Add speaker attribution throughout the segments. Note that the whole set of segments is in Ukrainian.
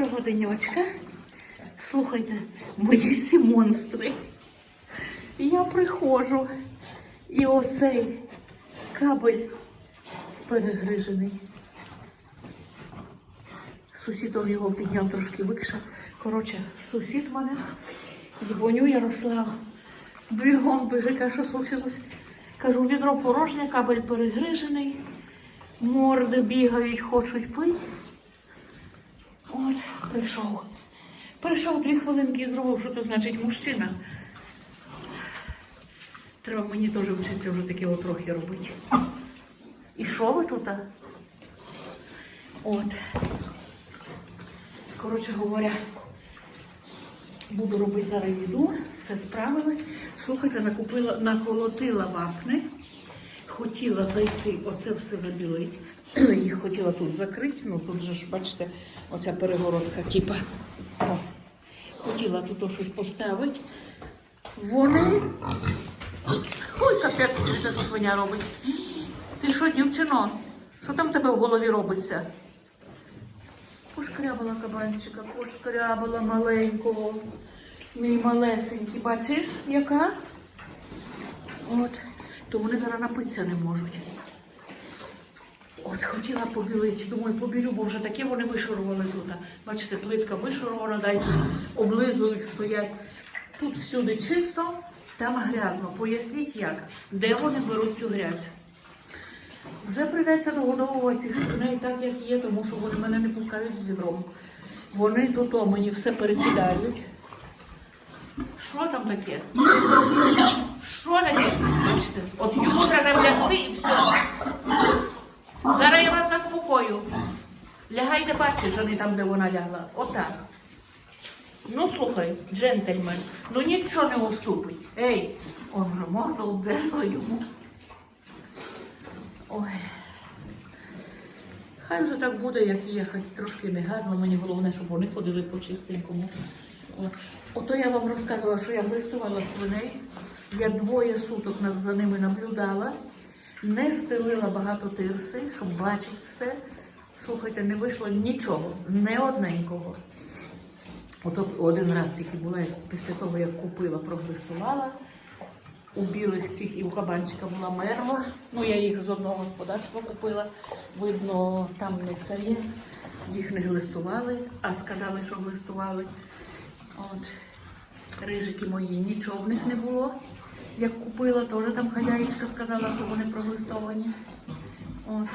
Speaker 1: Доброго денечка. Слухайте, мої ці монстри. Я приходжу, і оцей кабель перегрижений. Сусідом його підняв трошки викше. Коротше, сусід мене. Дзвоню Ярослав. Бігом біжи, каже, що случилось. Кажу, відро порожнє, кабель перегрижений. Морди бігають, хочуть пити. От, прийшов. Прийшов дві хвилинки і зробив, що це значить мужчина. Треба мені теж вчитися вже таке трохи робити. І що ви тут? От. Коротше говоря, буду робити зараз їду, все справилось. Слухайте, накупила, наколотила вафни. Хотіла зайти, оце все забілить. Їх хотіла тут закрити, ну тут же ж, бачите, оця перегородка, типа. О. Хотіла тут щось поставити. Вони. Ой, капець, це що свиня робить. Ти що, дівчино? Що там тебе в голові робиться? Пошкрябала кабанчика, пошкрябала маленького. Мій малесенький, бачиш, яка? От, то вони зараз напитися не можуть. От хотіла побілити, думаю, побілю, бо вже таке вони вишарували тут. Бачите, плитка вишарована, далі облизують, стоять. Тут всюди чисто, там грязно. Поясніть як, де вони беруть цю грязь. Вже прийдеться догодовувати цих свиней так, як є, тому що вони мене не пускають з відром. Вони тут мені все перекидають. Що там таке? Що? Бачите, От йому треба лягти і все. Зараз я вас заспокою. Лягайте, бачиш, вони там, де вона лягла. Отак. Ну слухай, джентльмен, ну нічого не уступить. Ей, он вже морду обдерла йому. Ой. Хай вже так буде, як є, хоч трошки не гарно. Мені головне, щоб вони ходили по чистенькому. Ото я вам розказувала, що я глистувала свиней. Я двоє суток за ними наблюдала, не стелила багато тирси, щоб бачити все. Слухайте, не вийшло нічого, не одненького. Ото один раз тільки була, після того, як купила, проглистувала. У білих цих і у кабанчика була мерва. Ну, я їх з одного господарства купила. Видно, там не це є. Їх не глистували, а сказали, що глистували. От. Рижики мої, нічого в них не було. Як купила, теж там хазяїчка сказала, що вони проглистовані. От.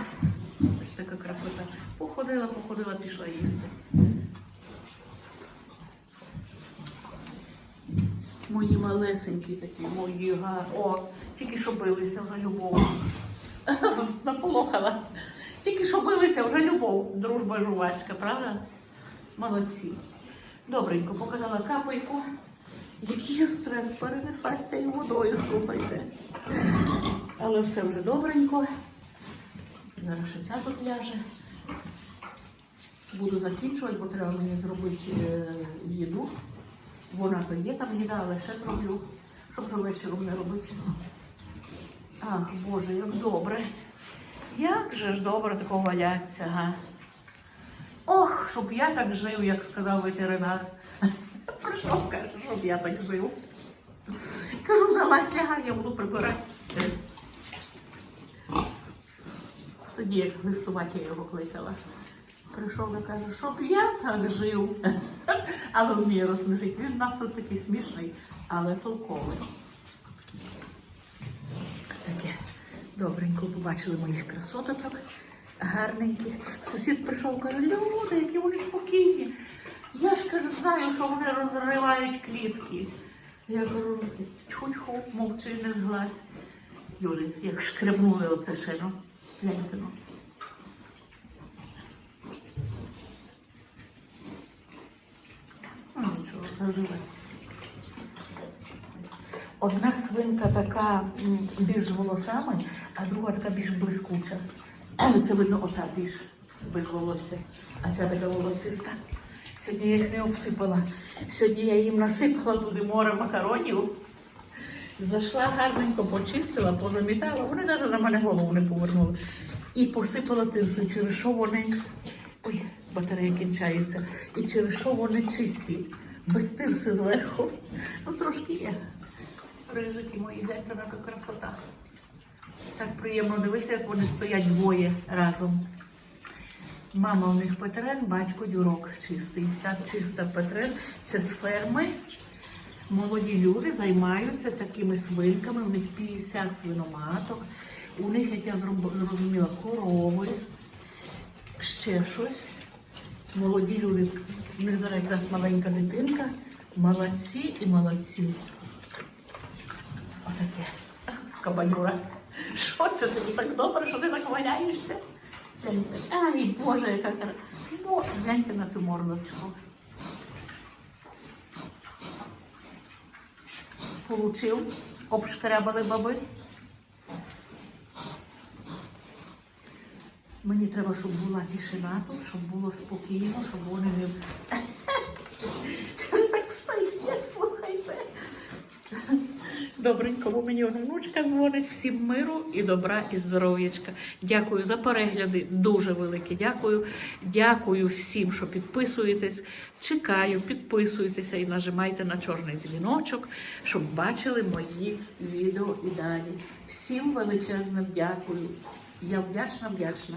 Speaker 1: Ось така красота. Походила, походила, пішла їсти. Мої малесенькі такі, мої га. О, тільки що билися вже любов. Наполохала. Тільки що билися вже любов, дружба жувацька, правда? Молодці. Добренько, показала капельку. Який я стрес перенесла з цією водою, слухайте. Але все вже добренько. Зараз ще ця тут ляже. Буду закінчувати, бо треба мені зробити е, їду. Вона то є там їда, але ще зроблю, щоб вже вечором не робити. Ах, Боже, як добре. Як же ж добре такого валяться, га? Ох, щоб я так жив, як сказав ветеринар. Прийшов, каже, щоб я так жив. Кажу, залазь лягай, я буду прибирати. Тоді як листувати я його кликала. Прийшов і каже, щоб я так жив. Але вміє розсмішити. Він у нас тут такий смішний, але толковий. Таке добренько побачили моїх красоточок, гарненьких. Сусід прийшов, каже, люди, які вони спокійні. Знаю, що вони розривають клітки. Я кажу, тьху-тьху, мовчи, не зглазь. Юлі, як шкребнули оце шину. Гляньте. Ну, нічого, заживе. Одна свинка така більш з волосами, а друга така більш блискуча. Це видно ота більш без волосся, а ця така волосиста. Сьогодні я їх не обсипала. Сьогодні я їм насипала туди море макаронів. Зайшла гарненько, почистила, позамітала. Вони навіть на мене голову не повернули. І посипала тирсою, через що вони. Ой, батарея кінчається. І через що вони чисті, без тирси зверху. Ну, трошки є. Рижики мої, гляньте яка красота. Так приємно дивитися, як вони стоять двоє разом. Мама у них Петрен, батько дюрок чистий. Так, чиста Петрен. Це з ферми. Молоді люди займаються такими свинками. У них 50 свиноматок. У них, як я зрозуміла, корови, ще щось. Молоді люди. У них зараз якраз маленька дитинка. Молодці і молодці. Отаке. Кабанюра. Що це тобі так добре, що ти так валяєшся? Ай, Боже, яка краса. Гляньте на цю мордочку. Получив, обшкрябали баби. Мені треба, щоб була тишина тут, щоб було спокійно, щоб вони не. Так встає, слухайте. Добренько, бо мені внучка дзвонить. Всім миру і добра, і здоров'ячка. Дякую за перегляди. Дуже велике дякую. Дякую всім, що підписуєтесь. Чекаю, підписуйтеся і нажимайте на чорний дзвіночок, щоб бачили мої відео і далі. Всім величезне дякую. Я вдячна, вдячна.